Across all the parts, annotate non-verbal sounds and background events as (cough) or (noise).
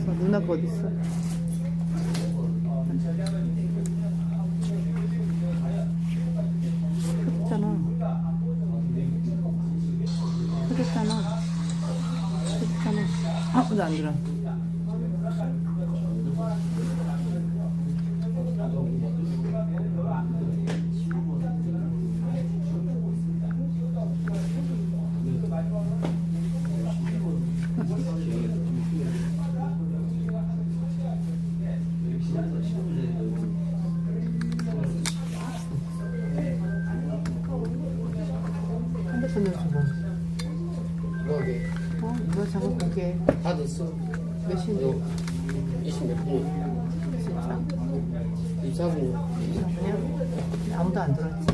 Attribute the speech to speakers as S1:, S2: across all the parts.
S1: 없어. 누나가 어딨어? 흑잖아. 흑했잖아. 흑잖아. 아, 나안 들어. 좀 줘봐.
S2: 뭐게?
S1: 어, 이거 잠깐 볼게.
S2: 다 됐어.
S1: 몇 시인데?
S2: 요 20몇 분.
S1: 진짜?
S2: 24분.
S1: 그냥 아무도 안 들었지.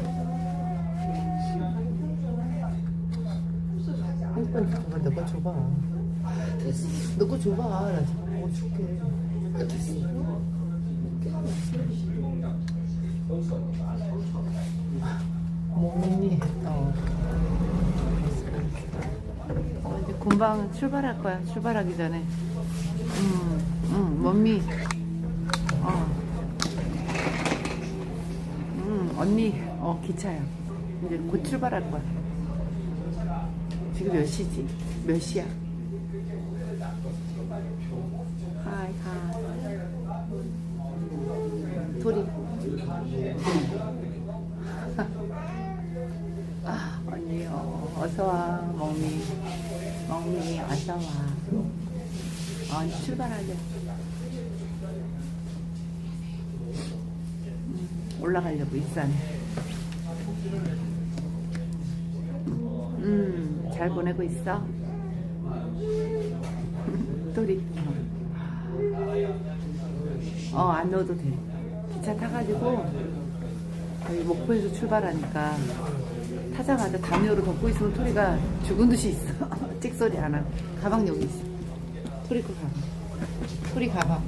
S1: 핸드폰 줘봐. 너거 줘봐.
S2: 됐어.
S1: 너거 줘봐. 나 저거 보고 줄게.
S2: 아, 됐어.
S1: 몸이 어. 어, 이제 금방 출발할 거야. 출발하기 전에. 음, 음, 몸이. 어. 음, 언니, 어, 기차야. 이제 곧 출발할 거야. 지금 몇 시지? 몇 시야? 하이, 하이. 토리. (laughs) 아, 언니요. 어서와, 멍미. 멍미, 어서 와. 어, 이제 출발하자. 음, 올라가려고, 일산. 음, 잘 보내고 있어? (laughs) 또리. 어, 안 넣어도 돼. 기차 타가지고, 여기 목포에서 출발하니까, 타자마자 담요로 덮고 있으면 토리가 죽은 듯이 있어. (laughs) 찍소리 안 하고. 가방 여기 있어. 토리 거 가방. 토리 가방.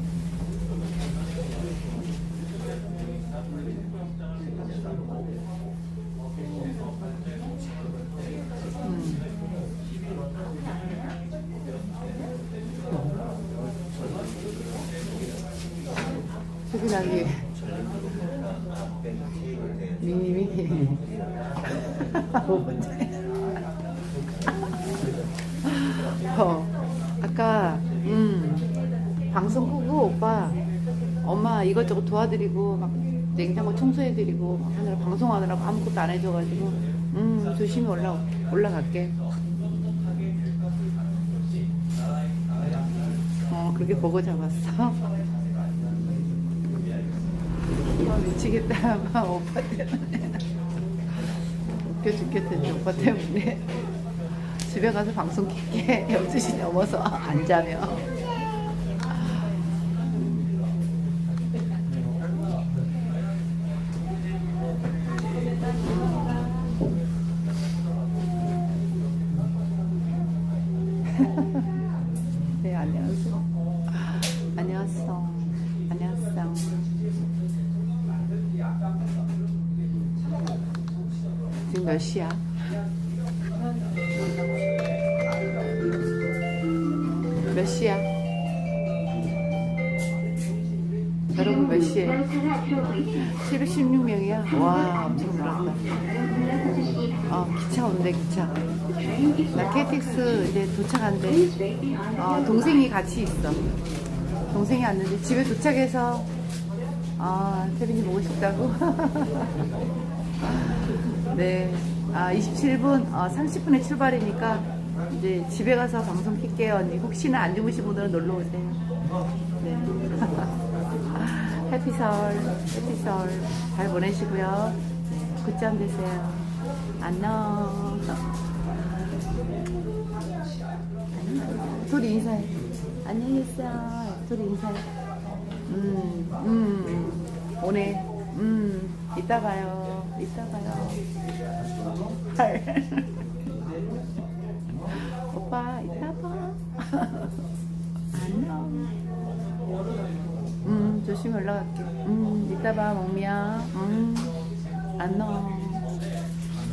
S1: 음. 저기 나기 미미 5분 전에 어, 아까 음 방송 끄고 오빠 엄마 이것저것 도와드리고 막 냉장고 청소해드리고 막 하느라 방송하느라고 아무것도 안 해줘가지고 음 조심히 올라 올라갈게. 어 그렇게 보고 잡았어 아, 미치겠다. (laughs) 막 오빠 때문에. 웃겨 죽겠다, 오빠 때문에. 집에 가서 방송 킬게. (laughs) 12시 넘어서 안 자면. (laughs) 네, 안녕하세요. 안녕하세요. 안녕하세요. 지금 몇 시야? 몇 시야? 여러분 몇 시에? 716명이야? 와 엄청 많다 어 기차 온대 기차 나 KTX 이제 도착한대 어, 동생이 같이 있어 동생이 왔는데 집에 도착해서 아 세빈이 보고 싶다고 (laughs) 네. 아, 27분, 어, 30분에 출발이니까 이제 집에 가서 방송 킬게요, 언니. 혹시나 안 주무신 분들은 놀러 오세요. 네. (laughs) 해피설, 해피설. 잘 보내시고요. 네, 굿잠 되세요. 안녕. 둘이 인사해. 안녕히 계세요. 둘이 인사해. 음, 음, 오네. 음, 이따 봐요. 이따 봐요. 헐. (laughs) 오빠, 이따 봐. (laughs) 안녕. 음, 조심히 올라갈게. 음, 이따 봐, 몽미야. 음, 안녕.